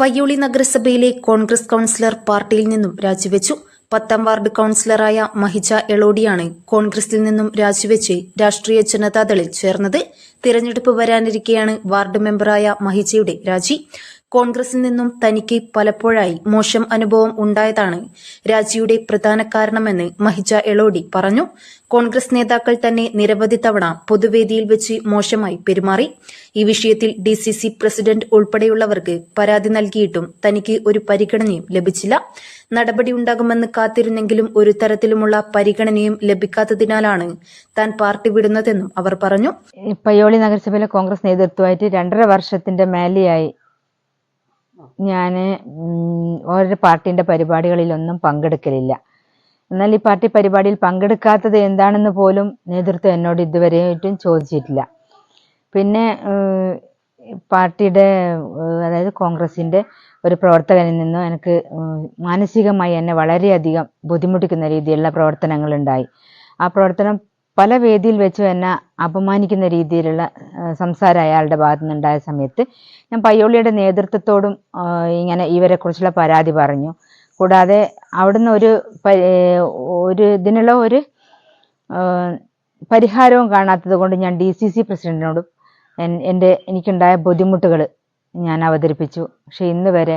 പയ്യോളി നഗരസഭയിലെ കോൺഗ്രസ് കൌൺസിലർ പാർട്ടിയിൽ നിന്നും രാജിവെച്ചു. പത്താം വാർഡ് കൌൺസിലറായ മഹിജ എളോഡിയാണ് കോൺഗ്രസിൽ നിന്നും രാജിവെച്ച് രാഷ്ട്രീയ ജനതാദളിൽ ചേർന്നത്. തിരഞ്ഞെടുപ്പ് വരാനിരിക്കെയാണ് വാർഡ് മെമ്പറായ മഹിജയുടെ രാജി. കോൺഗ്രസിൽ നിന്നും തനിക്ക് പലപ്പോഴായി മോശം അനുഭവം ഉണ്ടായതാണ് രാജിയുടെ പ്രധാന കാരണമെന്ന് മഹിജ എളോഡി പറഞ്ഞു. കോൺഗ്രസ് നേതാക്കൾ തന്നെ നിരവധി തവണ പൊതുവേദിയിൽ വെച്ച് മോശമായി പെരുമാറി. ഈ വിഷയത്തിൽ ഡി സി സി പ്രസിഡന്റ് ഉൾപ്പെടെയുള്ളവർക്ക് പരാതി നൽകിയിട്ടും തനിക്ക് ഒരു പരിഗണനയും ലഭിച്ചില്ല. നടപടിയുണ്ടാകുമെന്ന് കാത്തിരുന്നെങ്കിലും ഒരു തരത്തിലുമുള്ള പരിഗണനയും ലഭിക്കാത്തതിനാലാണ് താൻ പാർട്ടി വിടുന്നതെന്നും അവർ പറഞ്ഞു. പയ്യോളി നഗരസഭയിലെ കോൺഗ്രസ് നേതൃത്വമായിട്ട് രണ്ടര വർഷത്തിന്റെ മേലെയായി ഞാൻ ഓരോ പാർട്ടിന്റെ പരിപാടികളിലൊന്നും പങ്കെടുക്കലില്ല. എന്നാൽ ഈ പാർട്ടി പരിപാടിയിൽ പങ്കെടുക്കാത്തത് എന്താണെന്ന് പോലും നേതൃത്വം എന്നോട് ഇതുവരെയായിട്ടും ചോദിച്ചിട്ടില്ല. പിന്നെ പാർട്ടിയുടെ അതായത് കോൺഗ്രസിന്റെ ഒരു പ്രവർത്തകനിൽ നിന്നും എനിക്ക് മാനസികമായി എന്നെ വളരെയധികം ബുദ്ധിമുട്ടിക്കുന്ന രീതിയിലുള്ള പ്രവർത്തനങ്ങളുണ്ടായി. ആ പ്രവർത്തനം പല വേദിയിൽ വെച്ച് എന്നെ അപമാനിക്കുന്ന രീതിയിലുള്ള സംസാരം അയാളുടെ ഭാഗത്തു നിന്നുണ്ടായ സമയത്ത് ഞാൻ പയ്യോളിയുടെ നേതൃത്വത്തോടും ഇങ്ങനെ ഇവരെ കുറിച്ചുള്ള പരാതി പറഞ്ഞു. കൂടാതെ അവിടുന്ന് ഒരു ഒരു ഇതിനുള്ള ഒരു പരിഹാരവും കാണാത്തത് കൊണ്ട് ഞാൻ ഡി സി സി പ്രസിഡന്റിനോടും എന്റെ എനിക്കുണ്ടായ ബുദ്ധിമുട്ടുകൾ ഞാൻ അവതരിപ്പിച്ചു. പക്ഷെ ഇന്ന് വരെ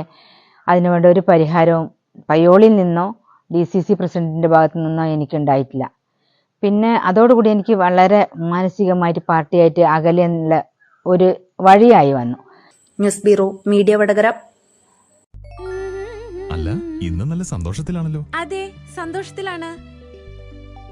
അതിനുവേണ്ട ഒരു പരിഹാരവും പയ്യോളിൽ നിന്നോ ഡി സി സി പ്രസിഡന്റിന്റെ ഭാഗത്തു നിന്നോ എനിക്കുണ്ടായിട്ടില്ല. പിന്നെ അതോടുകൂടി എനിക്ക് വളരെ മാനസികമായിട്ട് പാർട്ടിയായിട്ട് അകലെയുള്ള ഒരു വഴിയായി വന്നു. News bureau media Vatakara. അല്ല ഇന്ന് നല്ല സന്തോഷത്തിലാണല്ലോ. അതെ സന്തോഷത്തിലാണ്.